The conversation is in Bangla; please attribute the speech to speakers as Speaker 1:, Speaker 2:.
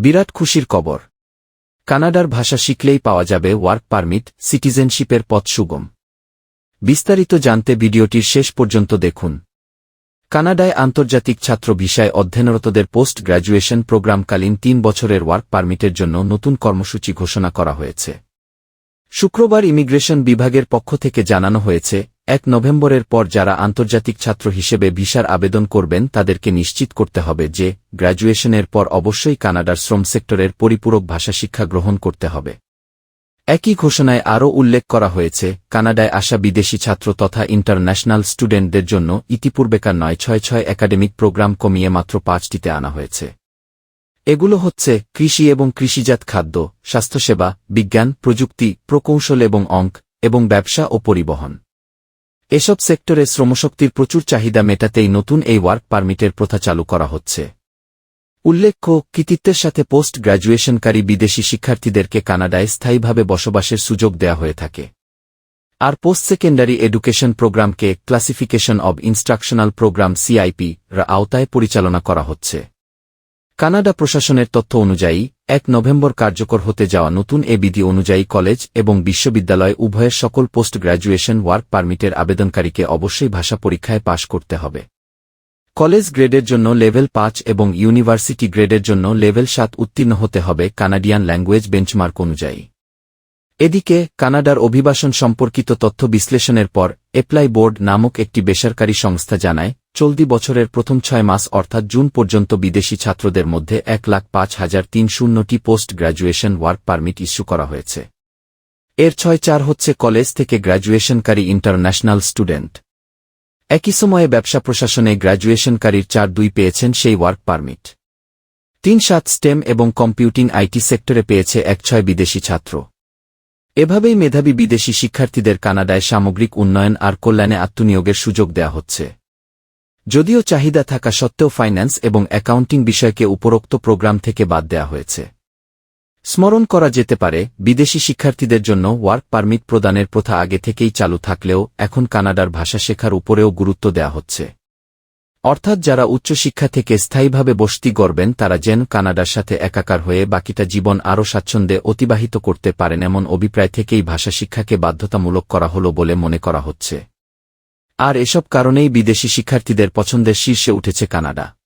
Speaker 1: বিরাট খুশির কবর। কানাডার ভাষা শিখলেই পাওয়া যাবে ওয়ার্ক পারমিট, সিটিজেনশিপের পথ সুগম। বিস্তারিত জানতে ভিডিওটির শেষ পর্যন্ত দেখুন। কানাডায় আন্তর্জাতিক ছাত্র ভিসায় অধ্যয়নরতদের পোস্ট গ্র্যাজুয়েশন প্রোগ্রামকালীন তিন বছরের ওয়ার্ক পারমিটের জন্য নতুন কর্মসূচি ঘোষণা করা হয়েছে। শুক্রবার ইমিগ্রেশন বিভাগের পক্ষ থেকে জানানো হয়েছে এক নভেম্বরের পর যারা আন্তর্জাতিক ছাত্র হিসেবে ভিসার আবেদন করবেন, তাদেরকে নিশ্চিত করতে হবে যে, গ্র্যাজুয়েশনের পর অবশ্যই কানাডার শ্রম সেক্টরের পরিপূরক ভাষা শিক্ষা গ্রহণ করতে হবে। একই ঘোষণায় আরও উল্লেখ করা হয়েছে, কানাডায় আসা বিদেশি ছাত্র তথা ইন্টারন্যাশনাল স্টুডেন্টদের জন্য ইতিপূর্বেকার নয় ছয় ছয় একাডেমিক প্রোগ্রাম কমিয়ে মাত্র পাঁচটিতে আনা হয়েছে। এগুলো হচ্ছে কৃষি এবং কৃষিজাত খাদ্য, স্বাস্থ্যসেবা, বিজ্ঞান, প্রযুক্তি, প্রকৌশল এবং অঙ্ক, এবং ব্যবসা ও পরিবহন। এসব সেক্টরে শ্রমশক্তির প্রচুর চাহিদা মেটাতেই নতুন এই ওয়ার্ক পারমিটের প্রথা চালু করা হচ্ছে। উল্লেখ্য, কৃতিত্বের সাথে পোস্ট গ্র্যাজুয়েশনকারী বিদেশি শিক্ষার্থীদেরকে কানাডায় স্থায়ীভাবে বসবাসের সুযোগ দেয়া হয়ে থাকে। আর post secondary education প্রোগ্রামকে classification of instructional program CIP র আওতায় পরিচালনা করা হচ্ছে। কানাডা প্রশাসনের তথ্য অনুযায়ী, এক নভেম্বর কার্যকর হতে যাওয়া নতুন এ বিধি অনুযায়ী কলেজ এবং বিশ্ববিদ্যালয় উভয়ের সকল পোস্ট গ্র্যাজুয়েশন ওয়ার্ক পারমিটের আবেদনকারীকে অবশ্যই ভাষা পরীক্ষায় পাশ করতে হবে। কলেজ গ্রেডের জন্য লেভেল পাঁচ এবং ইউনিভার্সিটি গ্রেডের জন্য লেভেল সাত উত্তীর্ণ হতে হবে কানাডিয়ান ল্যাঙ্গুয়েজ বেঞ্চমার্ক অনুযায়ী। এদিকে, কানাডার অভিবাসন সম্পর্কিত তথ্য বিশ্লেষণের পর, এপ্লাই বোর্ড নামক একটি বেসরকারি সংস্থা জানায় চলতি বছরের প্রথম ছয় মাস অর্থাৎ জুন পর্যন্ত বিদেশি ছাত্রদের মধ্যে এক লাখ পাঁচ হাজার তিন শূন্যটি post graduation work permit issue করা হয়েছে। এর ছয় চার হচ্ছে কলেজ থেকে গ্র্যাজুয়েশনকারী ইন্টারন্যাশনাল স্টুডেন্ট। একই সময়ে ব্যবসা প্রশাসনে গ্র্যাজুয়েশনকারীর চার দুই পেয়েছেন সেই ওয়ার্ক পারমিট। তিন সাত স্টেম এবং কম্পিউটিং আইটি সেক্টরে পেয়েছে এক ছয় বিদেশি ছাত্র। এভাবেই মেধাবী বিদেশি শিক্ষার্থীদের কানাডায় সামগ্রিক উন্নয়ন আর কল্যাণে আত্মনিয়োগের সুযোগ দেয়া হচ্ছে। যদিও চাহিদা থাকা সত্ত্বেও ফাইন্যান্স এবং অ্যাকাউন্টিং বিষয়কে উপরোক্ত প্রোগ্রাম থেকে বাদ দেয়া হয়েছে। স্মরণ করা যেতে পারে, বিদেশি শিক্ষার্থীদের জন্য ওয়ার্ক পারমিট প্রদানের প্রথা আগে থেকেই চালু থাকলেও এখন কানাডার ভাষা শেখার উপরেও গুরুত্ব দেয়া হচ্ছে। অর্থাৎ যারা উচ্চশিক্ষা থেকে স্থায়ীভাবে বসতি গড়বেন, তারা যেন কানাডার সাথে একাকার হয়ে বাকিটা জীবন আরও স্বাচ্ছন্দ্যে অতিবাহিত করতে পারেন এমন অভিপ্রায় থেকেই ভাষা শিক্ষাকে বাধ্যতামূলক করা হল বলে মনে করা হচ্ছে। আর এসব কারণেই বিদেশি শিক্ষার্থীদের পছন্দের শীর্ষে উঠেছে কানাডা।